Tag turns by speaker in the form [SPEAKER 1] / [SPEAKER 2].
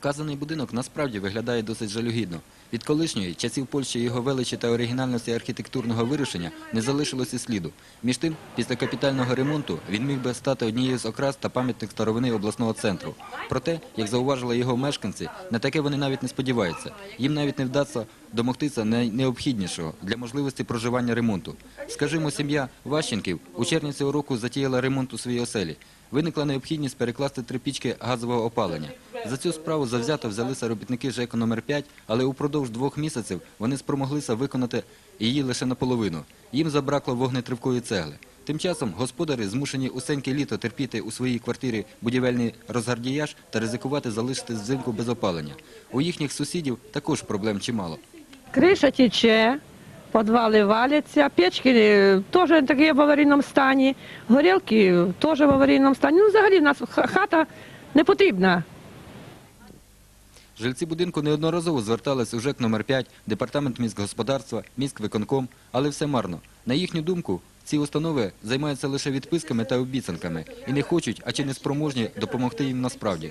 [SPEAKER 1] Вказаний будинок насправді виглядає досить жалюгідно. Від колишньої часів Польщі його величі та оригінальності архітектурного вирішення не залишилось і сліду. Між тим, після капітального ремонту він міг би стати однією з окрас та пам'ятник старовини обласного центру. Проте, як зауважили його мешканці, на таке вони навіть не сподіваються. Їм навіть не вдасться домогтися найнеобхіднішого для можливості проживання ремонту. Скажімо, сім'я Ващенків у червні цього року затіяла ремонт у своїй оселі. Виникла необхідність перекласти три пічки газового опалення. За цю справу завзято взялися робітники ЖЕКу номер 5, але упродовж двох місяців вони спромоглися виконати її лише наполовину. Їм забракло вогнетривкої цегли. Тим часом господарі змушені усеньке літо терпіти у своїй квартирі будівельний розгардіяж та ризикувати залишитись взимку без опалення. У їхніх сусідів також проблем чимало.
[SPEAKER 2] Криша тече, підвали валяться, печки е, теж такі в аварійному стані, горілки теж в аварійному стані. Ну, взагалі нас хата не потрібна.
[SPEAKER 1] Жильці будинку неодноразово звертались у ЖЕК номер 5, департамент міськгосподарства, міськвиконком, але все марно. На їхню думку, ці установи займаються лише відписками та обіцянками і не хочуть, а чи не спроможні допомогти їм насправді.